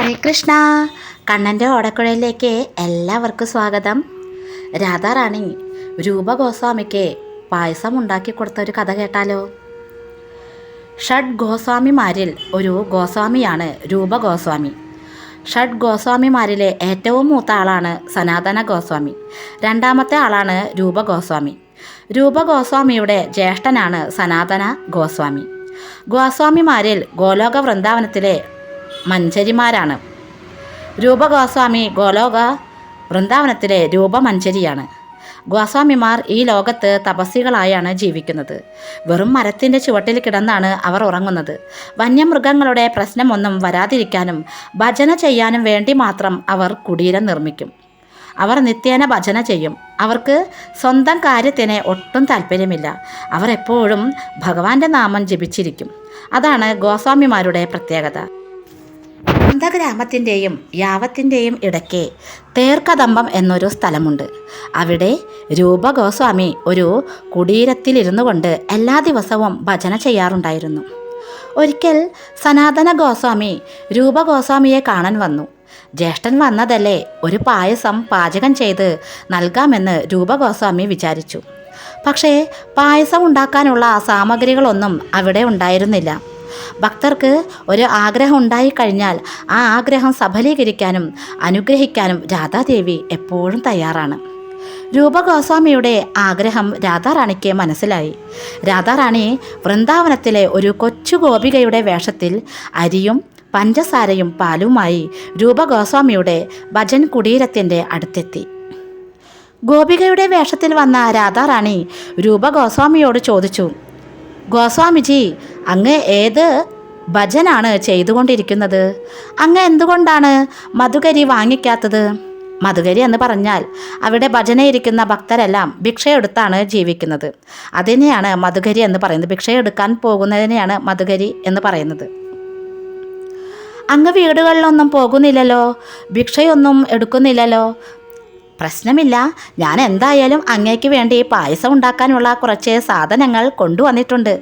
ഹരേ കൃഷ്ണ കണ്ണന്റെ ഓടക്കുഴയിലേക്ക് എല്ലാവർക്കും സ്വാഗതം. രാധാറാണി രൂപ ഗോസ്വാമിക്ക് പായസം ഉണ്ടാക്കി കൊടുത്ത ഒരു കഥ കേട്ടാലോ? ഷഡ് ഗോസ്വാമിമാരിൽ ഒരു ഗോസ്വാമിയാണ് രൂപ ഗോസ്വാമി ഷഡ് ഗോസ്വാമിമാരിലെ ഏറ്റവും മൂത്ത ആളാണ് സനാതന ഗോസ്വാമി രണ്ടാമത്തെ ആളാണ് രൂപ ഗോസ്വാമി രൂപ ഗോസ്വാമിയുടെ ജ്യേഷ്ഠനാണ് സനാതന ഗോസ്വാമി ഗോസ്വാമിമാരിൽ ഗോലോക വൃന്ദാവനത്തിലെ മഞ്ചരിമാരാണ്. രൂപഗോസ്വാമി ഗോലോക വൃന്ദാവനത്തിലെ രൂപമഞ്ചരിയാണ്. ഗോസ്വാമിമാർ ഈ ലോകത്ത് തപസ്സികളായാണ് ജീവിക്കുന്നത്. വെറും മരത്തിന്റെ ചുവട്ടിൽ കിടന്നാണ് അവർ ഉറങ്ങുന്നത്. വന്യമൃഗങ്ങളുടെ പ്രശ്നമൊന്നും വരാതിരിക്കാനും ഭജന ചെയ്യാനും വേണ്ടി മാത്രം അവർ കുടീരം നിർമ്മിക്കും. അവർ നിത്യേന ഭജന ചെയ്യും. അവർക്ക് സ്വന്തം കാര്യത്തിന് ഒട്ടും താല്പര്യമില്ല അവർ എപ്പോഴും ഭഗവാന്റെ നാമം ജപിച്ചിരിക്കും. അതാണ് ഗോസ്വാമിമാരുടെ പ്രത്യേകത. അന്ധഗ്രാമത്തിന്റെയും യാവത്തിന്റെയും ഇടയ്ക്ക് തേർക്കദമ്പം എന്നൊരു സ്ഥലമുണ്ട്. അവിടെ രൂപഗോസ്വാമി ഒരു കുടീരത്തിലിരുന്നു കൊണ്ട് എല്ലാ ദിവസവും ഭജന ചെയ്യാറുണ്ടായിരുന്നു. ഒരിക്കൽ സനാതന ഗോസ്വാമി രൂപഗോസ്വാമിയെ കാണാൻ വന്നു. ജ്യേഷ്ഠൻ വന്നതല്ലേ ഒരു പായസം പാചകം ചെയ്ത് നൽകാമെന്ന് രൂപഗോസ്വാമി വിചാരിച്ചു. പക്ഷേ പായസം ഉണ്ടാക്കാനുള്ള സാമഗ്രികളൊന്നും അവിടെ ഉണ്ടായിരുന്നില്ല. ഭക്തർക്ക് ഒരു ആഗ്രഹം ഉണ്ടായിക്കഴിഞ്ഞാൽ ആ ആഗ്രഹം സഫലീകരിക്കാനും അനുഗ്രഹിക്കാനും രാധാദേവി എപ്പോഴും തയ്യാറാണ്. രൂപഗോസ്വാമിയുടെ ആഗ്രഹം രാധാറാണിക്ക് മനസ്സിലായി. രാധാറാണി വൃന്ദാവനത്തിലെ ഒരു കൊച്ചു ഗോപികയുടെ വേഷത്തിൽ അരിയും പഞ്ചസാരയും പാലുമായി രൂപഗോസ്വാമിയുടെ ഭജൻ കുടീരത്തിന്റെ അടുത്തെത്തി. ഗോപികയുടെ വേഷത്തിൽ വന്ന രാധാറാണി രൂപഗോസ്വാമിയോട് ചോദിച്ചു ഗോസ്വാമിജി അങ്ങ് ഏത് ഭജനാണ് ചെയ്തുകൊണ്ടിരിക്കുന്നത്? അങ്ങ് എന്തുകൊണ്ടാണ് മധുകരി വാങ്ങിക്കാത്തത്? മധുകരി എന്ന് പറഞ്ഞാൽ അവിടെ ഭജനയിരിക്കുന്ന ഭക്തരെല്ലാം ഭിക്ഷയെടുത്താണ് ജീവിക്കുന്നത്. അതിനെയാണ് മധുകരി എന്ന് പറയുന്നത്. ഭിക്ഷയെടുക്കാൻ പോകുന്നതിനെയാണ് മധുകരി എന്ന് പറയുന്നത്. അങ്ങ് വീടുകളിലൊന്നും പോകുന്നില്ലല്ലോ ഭിക്ഷയൊന്നും എടുക്കുന്നില്ലല്ലോ പ്രശ്നമില്ല. ഞാൻ എന്തായാലും അങ്ങേക്ക് വേണ്ടി പായസം ഉണ്ടാക്കാനുള്ള കുറച്ച് സാധനങ്ങൾ കൊണ്ടുവന്നിട്ടുണ്ട്.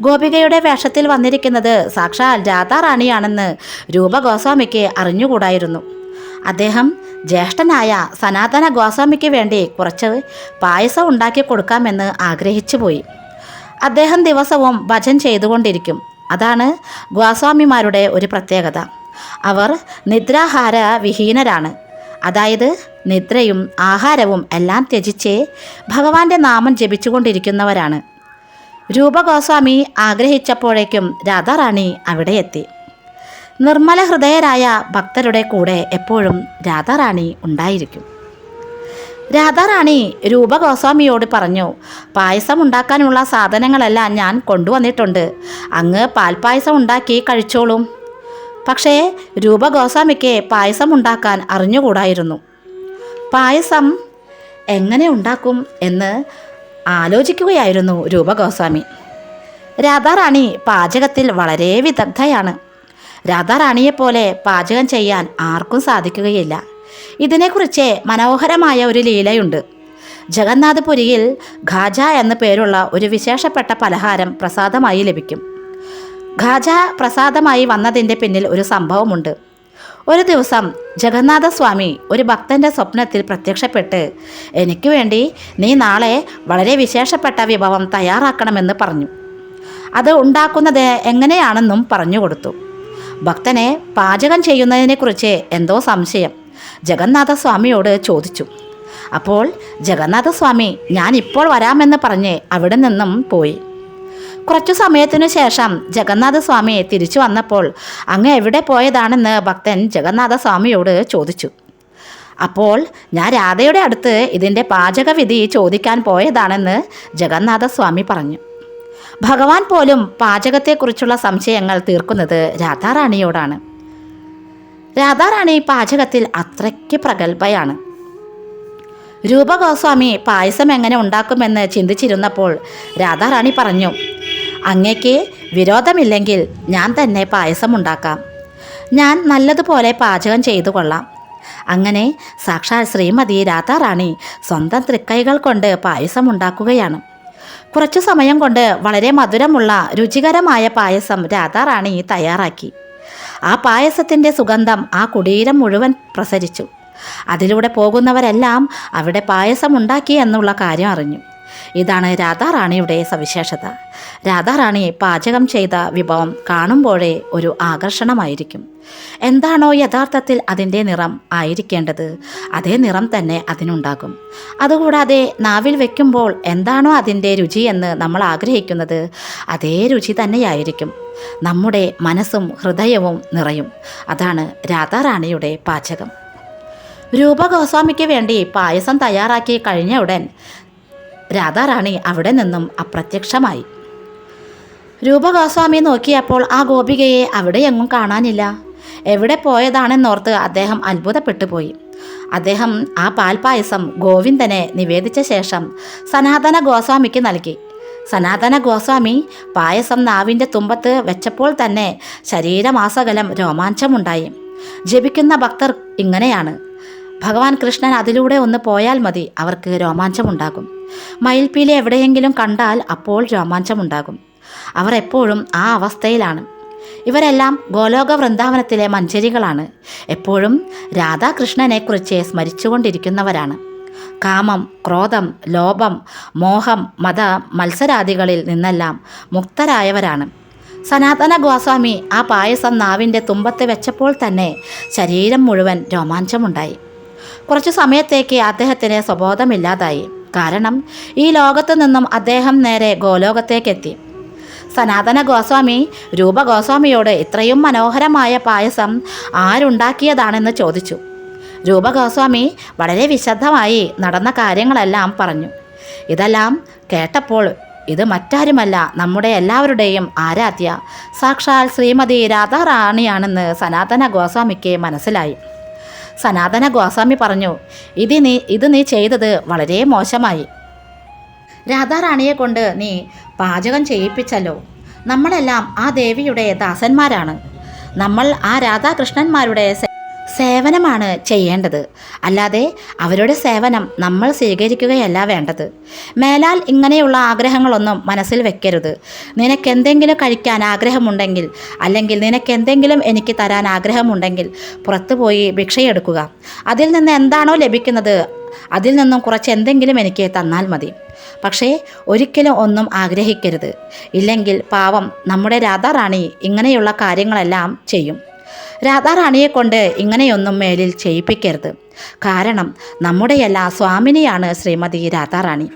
ഗോപികയുടെ വേഷത്തിൽ വന്നിരിക്കുന്നത് സാക്ഷാൽ രാധാറാണിയാണെന്ന് രൂപ ഗോസ്വാമിക്ക് അറിഞ്ഞുകൂടായിരുന്നു. അദ്ദേഹം ജ്യേഷ്ഠനായ സനാതന ഗോസ്വാമിക്ക് വേണ്ടി കുറച്ച് പായസം ഉണ്ടാക്കി കൊടുക്കാമെന്ന് ആഗ്രഹിച്ചു പോയി. അദ്ദേഹം ദിവസവും ഭജൻ ചെയ്തുകൊണ്ടിരിക്കും. അതാണ് ഗോസ്വാമിമാരുടെ ഒരു പ്രത്യേകത. അവർ നിദ്രാഹാര വിഹീനരാണ്. അതായത് നിദ്രയും ആഹാരവും എല്ലാം ത്യജിച്ച് ഭഗവാന്റെ നാമം ജപിച്ചുകൊണ്ടിരിക്കുന്നവരാണ്. രൂപഗോസ്വാമി ആഗ്രഹിച്ചപ്പോഴേക്കും രാധാറാണി അവിടെ എത്തി നിർമ്മല ഹൃദയരായ ഭക്തരുടെ കൂടെ എപ്പോഴും രാധാറാണി ഉണ്ടായിരിക്കും. രാധാറാണി രൂപഗോസ്വാമിയോട് പറഞ്ഞു പായസം ഉണ്ടാക്കാനുള്ള സാധനങ്ങളെല്ലാം ഞാൻ കൊണ്ടുവന്നിട്ടുണ്ട്. അങ്ങ് പാൽപ്പായസം ഉണ്ടാക്കി കഴിച്ചോളും. പക്ഷേ രൂപഗോസ്വാമിക്ക് പായസം ഉണ്ടാക്കാൻ അറിഞ്ഞുകൂടായിരുന്നു. പായസം എങ്ങനെ ഉണ്ടാക്കും എന്ന് ആലോചിക്കുകയായിരുന്നു രൂപഗോസ്വാമി. രാധാറാണി പാചകത്തിൽ വളരെ വിദഗ്ധയാണ്. രാധാറാണിയെപ്പോലെ പാചകം ചെയ്യാൻ ആർക്കും സാധിക്കുകയില്ല. ഇതിനെക്കുറിച്ച് മനോഹരമായ ഒരു ലീലയുണ്ട്. ജഗന്നാഥപുരിയിൽ ഖാജ എന്ന പേരുള്ള ഒരു വിശേഷപ്പെട്ട പലഹാരം പ്രസാദമായി ലഭിക്കും. ഖാജ പ്രസാദമായി വന്നതിന്റെ പിന്നിൽ ഒരു സംഭവമുണ്ട്. ഒരു ദിവസം ജഗന്നാഥസ്വാമി ഒരു ഭക്തന്റെ സ്വപ്നത്തിൽ പ്രത്യക്ഷപ്പെട്ട് എനിക്ക് വേണ്ടി നീ നാളെ വളരെ വിശേഷപ്പെട്ട വിഭവം തയ്യാറാക്കണമെന്ന് പറഞ്ഞു. അത് ഉണ്ടാക്കുന്നത് എങ്ങനെയാണെന്നും പറഞ്ഞു കൊടുത്തു. ഭക്തനെ പാചകം ചെയ്യുന്നതിനെക്കുറിച്ച് എന്തോ സംശയം. ജഗന്നാഥസ്വാമിയോട് ചോദിച്ചു. അപ്പോൾ ജഗന്നാഥസ്വാമി ഞാൻ ഇപ്പോൾ വരാമെന്ന് പറഞ്ഞ് അവിടെ നിന്നും പോയി. കുറച്ചു സമയത്തിനു ശേഷം ജഗന്നാഥ സ്വാമി തിരിച്ചു വന്നപ്പോൾ അങ്ങ് എവിടെ പോയതാണെന്ന് ഭക്തൻ ജഗന്നാഥ സ്വാമിയോട് ചോദിച്ചു. അപ്പോൾ ഞാൻ രാധയുടെ അടുത്ത് ഇതിന്റെ പാചകവിധി ചോദിക്കാൻ പോയതാണെന്ന് ജഗന്നാഥ സ്വാമി പറഞ്ഞു. ഭഗവാൻ പോലും പാചകത്തെക്കുറിച്ചുള്ള സംശയങ്ങൾ തീർക്കുന്നത് രാധാറാണിയോടാണ്. രാധാറാണി പാചകത്തിൽ അത്രയ്ക്ക് പ്രഗത്ഭയാണ്. രൂപഗോസ്വാമി പായസം എങ്ങനെ ഉണ്ടാക്കുമെന്ന് ചിന്തിച്ചിരുന്നപ്പോൾ രാധാറാണി പറഞ്ഞു അങ്ങയ്ക്ക് വിരോധമില്ലെങ്കിൽ ഞാൻ തന്നെ പായസം ഉണ്ടാക്കാം ഞാൻ നല്ലതുപോലെ പാചകം ചെയ്തു കൊള്ളാം. അങ്ങനെ സാക്ഷാൽ ശ്രീമതി രാധാറാണി സ്വന്തം തൃക്കൈകൾ കൊണ്ട് പായസം ഉണ്ടാക്കുകയാണ് കുറച്ചു സമയം കൊണ്ട് വളരെ മധുരമുള്ള രുചികരമായ പായസം രാധാറാണി തയ്യാറാക്കി. ആ പായസത്തിന്റെ സുഗന്ധം ആ കുടീരം മുഴുവൻ പ്രസരിച്ചു. അതിലൂടെ പോകുന്നവരെല്ലാം അവിടെ പായസം ഉണ്ടാക്കി എന്നുള്ള കാര്യം അറിഞ്ഞു. ഇതാണ് രാധാറാണിയുടെ സവിശേഷത. രാധാറാണി പാചകം ചെയ്ത വിഭവം കാണുമ്പോഴേ ഒരു ആകർഷണമായിരിക്കും. എന്താണോ യഥാർത്ഥത്തിൽ അതിന്റെ നിറം ആയിരിക്കേണ്ടത് അതേ നിറം തന്നെ അതിനുണ്ടാകും. അതുകൂടാതെ നാവിൽ വെക്കുമ്പോൾ എന്താണോ അതിന്റെ രുചി എന്ന് നമ്മൾ ആഗ്രഹിക്കുന്നത് അതേ രുചി തന്നെയായിരിക്കും. നമ്മുടെ മനസ്സും ഹൃദയവും നിറയും. അതാണ് രാധാറാണിയുടെ പാചകം. രൂപ ഗോസ്വാമിക്ക് വേണ്ടി പായസം തയ്യാറാക്കി കഴിഞ്ഞ ഉടൻ രാധാറാണി അവിടെ നിന്നും അപ്രത്യക്ഷമായി. രൂപഗോസ്വാമി നോക്കിയപ്പോൾ ആ ഗോപികയെ അവിടെയെങ്ങും കാണാനില്ല. എവിടെ പോയതാണെന്നോർത്ത് അദ്ദേഹം അത്ഭുതപ്പെട്ടു പോയി അദ്ദേഹം ആ പാൽപായസം ഗോവിന്ദനെ നിവേദിച്ച ശേഷം സനാതന ഗോസ്വാമിക്ക് നൽകി. സനാതന ഗോസ്വാമി പായസം നാവിന്റെ തുമ്പത്ത് വെച്ചപ്പോൾ തന്നെ ശരീരമാസകലം രോമാഞ്ചമുണ്ടായി. ജപിക്കുന്ന ഭക്തർ ഇങ്ങനെയാണ്. ഭഗവാൻ കൃഷ്ണൻ അതിലൂടെ ഒന്ന് പോയാൽ മതി. അവർക്ക് രോമാഞ്ചമുണ്ടാകും. മയിൽപ്പീലി എവിടെയെങ്കിലും കണ്ടാൽ അപ്പോൾ രോമാഞ്ചമുണ്ടാകും. അവർ എപ്പോഴും ആ അവസ്ഥയിലാണ്. ഇവരെല്ലാം ഗോലോക വൃന്ദാവനത്തിലെ മഞ്ചരികളാണ്. എപ്പോഴും രാധാകൃഷ്ണനെക്കുറിച്ച് സ്മരിച്ചുകൊണ്ടിരിക്കുന്നവരാണ്. കാമം ക്രോധം ലോഭം മോഹം മത മത്സരാദികളിൽ നിന്നെല്ലാം മുക്തരായവരാണ്. സനാതന ഗോസ്വാമി ആ പായസം നാവിന്റെ തുമ്പത്ത് വെച്ചപ്പോൾ തന്നെ ശരീരം മുഴുവൻ രോമാഞ്ചമുണ്ടായി. കുറച്ചു സമയത്തേക്ക് അദ്ദേഹത്തിന് സ്വബോധമില്ലാതായി. കാരണം ഈ ലോകത്തു നിന്നും അദ്ദേഹം നേരെ ഗോലോകത്തേക്കെത്തി. സനാതന ഗോസ്വാമി രൂപ ഗോസ്വാമിയോട് ഇത്രയും മനോഹരമായ പായസം ആരുണ്ടാക്കിയതാണെന്ന് ചോദിച്ചു. രൂപ ഗോസ്വാമി വളരെ വിശദമായി നടന്ന കാര്യങ്ങളെല്ലാം പറഞ്ഞു. ഇതെല്ലാം കേട്ടപ്പോൾ ഇത് മറ്റാരുമല്ല നമ്മുടെ എല്ലാവരുടെയും ആരാധ്യ സാക്ഷാൽ ശ്രീമതി രാധാറാണിയാണെന്ന് സനാതന ഗോസ്വാമിക്ക് മനസ്സിലായി. സനാതന ഗോസ്വാമി പറഞ്ഞു ഇത് നീ ഇത് നീ ചെയ്തത് വളരെ മോശമായി. രാധാറാണിയെ കൊണ്ട് നീ പാചകം ചെയ്യിപ്പിച്ചല്ലോ. നമ്മളെല്ലാം ആ ദേവിയുടെ ദാസന്മാരാണ്. നമ്മൾ ആ രാധാകൃഷ്ണന്മാരുടെ സേവനമാണ് ചെയ്യേണ്ടത്. അല്ലാതെ അവരുടെ സേവനം നമ്മൾ സ്വീകരിക്കുകയല്ല വേണ്ടത്. മേലാൽ ഇങ്ങനെയുള്ള ആഗ്രഹങ്ങളൊന്നും മനസ്സിൽ വെക്കരുത്. നിനക്കെന്തെങ്കിലും കഴിക്കാൻ ആഗ്രഹമുണ്ടെങ്കിൽ അല്ലെങ്കിൽ നിനക്കെന്തെങ്കിലും എനിക്ക് തരാൻ ആഗ്രഹമുണ്ടെങ്കിൽ പുറത്തു പോയി ഭിക്ഷയെടുക്കുക. അതിൽ നിന്ന് എന്താണോ ലഭിക്കുന്നത് അതിൽ നിന്നും കുറച്ച് എന്തെങ്കിലും എനിക്ക് തന്നാൽ മതി. പക്ഷേ ഒരിക്കലും ഒന്നും ആഗ്രഹിക്കരുത്. ഇല്ലെങ്കിൽ പാവം നമ്മുടെ രാധാറാണി ഇങ്ങനെയുള്ള കാര്യങ്ങളെല്ലാം ചെയ്യും. രാധാറാണിയെ കൊണ്ട് ഇങ്ങനെയൊന്നും മേലിൽ ചെയ്യിപ്പിക്കരുത്. കാരണം നമ്മുടെയല്ല സ്വാമിനിയാണ് ശ്രീമതി രാധാറാണി.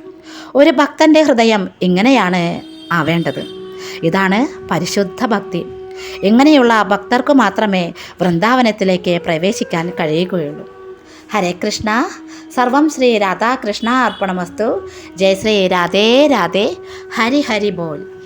ഒരു ഭക്തന്റെ ഹൃദയം ഇങ്ങനെയാണ് ആവേണ്ടത്. ഇതാണ് പരിശുദ്ധ ഭക്തി. ഇങ്ങനെയുള്ള ഭക്തർക്ക് മാത്രമേ വൃന്ദാവനത്തിലേക്ക് പ്രവേശിക്കാൻ കഴിയുകയുള്ളൂ. ഹരേ കൃഷ്ണ. സർവം ശ്രീ രാധാകൃഷ്ണ അർപ്പണമസ്തു. ജയ ശ്രീ രാധേ രാധേ. ഹരി ഹരി ബോൽ